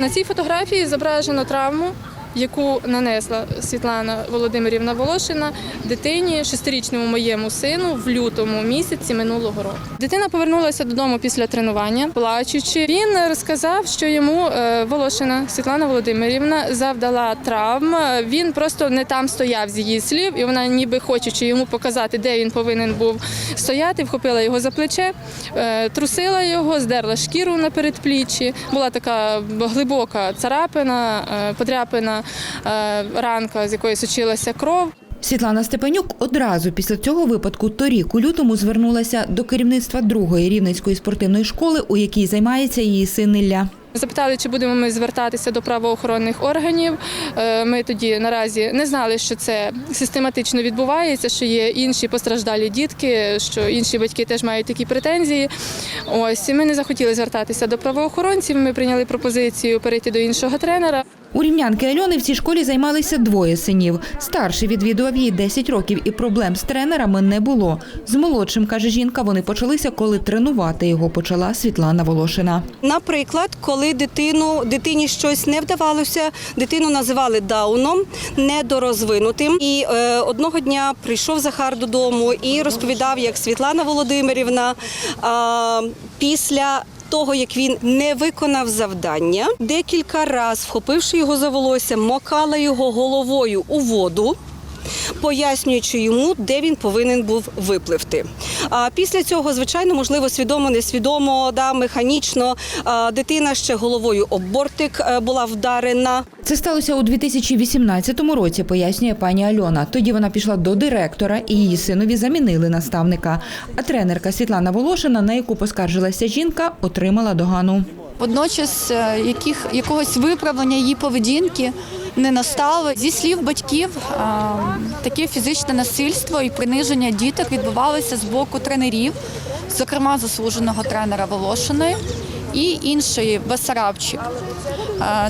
На цій фотографії зображено травму, яку нанесла Світлана Володимирівна Волошина дитині, шестирічному моєму сину, в лютому місяці минулого року. Дитина повернулася додому після тренування, плачучи. Він розказав, що йому е, Волошина Світлана Володимирівна завдала травм. Він просто не там стояв з її слів, і вона, ніби хочучи йому показати, де він повинен був стояти, вхопила його за плече, е, трусила його, здерла шкіру на передпліччі. Була така глибока царапина, е, подряпина е, ранка, з якої сочилася кров. Світлана Степанюк одразу після цього випадку торік у лютому звернулася до керівництва другої рівненської спортивної школи, у якій займається її син Ілля. Запитали, чи будемо ми звертатися до правоохоронних органів. Е, Ми тоді наразі не знали, що це систематично відбувається, що є інші постраждалі дітки, що інші батьки теж мають такі претензії. Ось ми не захотіли звертатися до правоохоронців. Ми прийняли пропозицію перейти до іншого тренера. У рівнянки Альони в цій школі займалися двоє синів. Старший відвідував її 10 років, і проблем з тренерами не було. З молодшим, каже жінка, вони почалися, коли тренувати його почала Світлана Волошина. Наприклад, коли дитину дитині щось не вдавалося, дитину називали дауном, недорозвинутим. І е, одного дня прийшов Захар додому і розповідав, як Світлана Володимирівна е, після. Того, як він не виконав завдання, декілька разів, вхопивши його за волосся, мокала його головою у воду, пояснюючи йому, де він повинен був випливти. А після цього, звичайно, можливо, свідомо, несвідомо, да, механічно а, дитина ще головою об бортик е, була вдарена. Це сталося у 2018 році, пояснює пані Альона. Тоді вона пішла до директора і її синові замінили наставника. А тренерка Світлана Волошина, на яку поскаржилася жінка, отримала догану. Водночас е, яких, якогось виправлення її поведінки не настало. Зі слів батьків, таке фізичне насильство і приниження діток відбувалося з боку тренерів, зокрема заслуженого тренера Волошиної і іншої Басарабчик.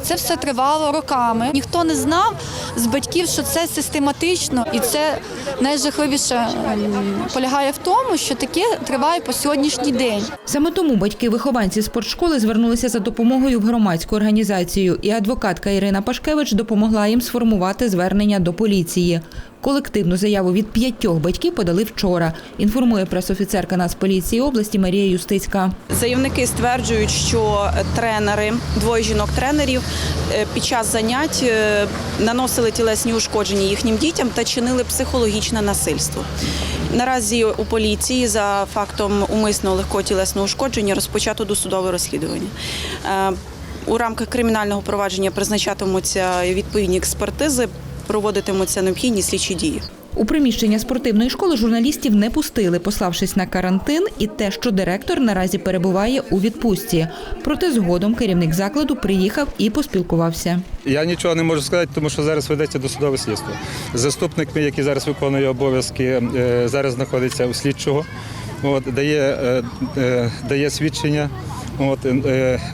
Це все тривало роками. Ніхто не знав з батьків, що це систематично, і це найжахливіше ем, полягає в тому, що таке триває по сьогоднішній день. Саме тому батьки-вихованці спортшколи звернулися за допомогою в громадську організацію, і адвокатка Ірина Пашкевич допомогла їм сформувати звернення до поліції. Колективну заяву від п'ятьох батьків подали вчора. Інформує пресофіцерка Нацполіції області Марія Юстицька. Заявники стверджують, що тренери, двоє жінок-тренерів е, під час занять е, наносили тілесні ушкодження їхнім дітям та чинили психологічне насильство. Наразі у поліції за фактом умисного легкого тілесного ушкодження розпочато досудове розслідування. Е, У рамках кримінального провадження призначатимуться відповідні експертизи, проводитимуться необхідні слідчі дії. У приміщення спортивної школи журналістів не пустили, пославшись на карантин і те, що директор наразі перебуває у відпустці. Проте згодом керівник закладу приїхав і поспілкувався. Я нічого не можу сказати, тому що зараз ведеться досудове слідство. Заступник мій, який зараз виконує обов'язки, е, зараз знаходиться у слідчого, от, дає, е, е, дає свідчення. От, е,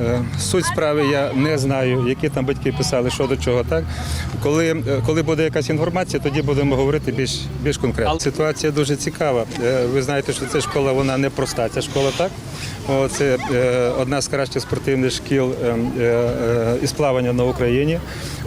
е, суть справи я не знаю, які там батьки писали, що до чого. Так? Коли, е, коли буде якась інформація, тоді будемо говорити більш, більш конкретно. Ситуація дуже цікава. Е, Ви знаєте, що ця школа вона не проста. Ця школа так. О, Це е, одна з кращих спортивних шкіл е, е, е, із плавання на Україні.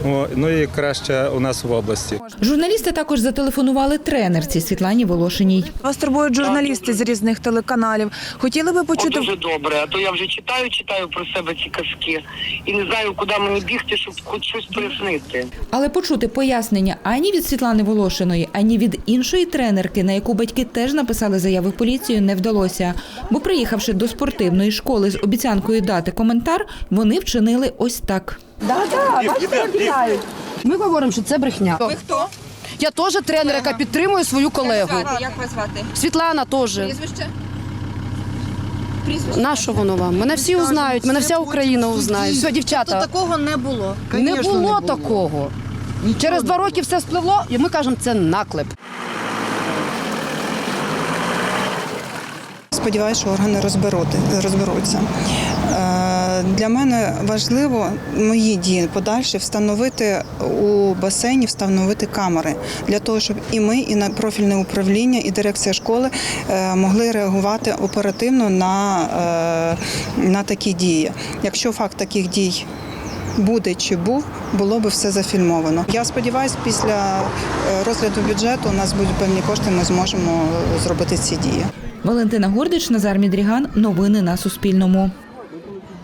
О, Ну і краща у нас в області. Журналісти також зателефонували тренерці Світлані Волошиній. Вас турбують журналісти з різних телеканалів. Хотіли би О, почути дуже добре. А то я вже читаю, читаю про себе ці казки і не знаю, куди мені бігти, щоб хоч щось пояснити. Але почути пояснення ані від Світлани Волошиної, ані від іншої тренерки, на яку батьки теж написали заяви в поліцію, не вдалося. Бо приїхавши до спортивної школи з обіцянкою дати коментар, вони вчинили ось так. Ми говоримо, що це брехня. Ви хто? Я теж тренер, яка підтримує свою колегу. Як вас звати? Світлана теж. Прізвище? На що воно вам? Мене всі узнають, мене вся Україна узнає. Все, дівчата, Такого не було. не було такого. Через два роки все спливло, і ми кажемо, це наклеп. Сподіваюся, що органи розберуться. Для мене важливо мої дії подальші встановити у басейні, встановити камери для того, щоб і ми, і на профільне управління, і дирекція школи е, могли реагувати оперативно на, е, на такі дії. Якщо факт таких дій буде чи був, було би все зафільмовано. Я сподіваюся, після е, розгляду бюджету у нас будуть певні кошти, ми зможемо зробити ці дії. Валентина Гордич, Назар Мідріган. Новини на Суспільному.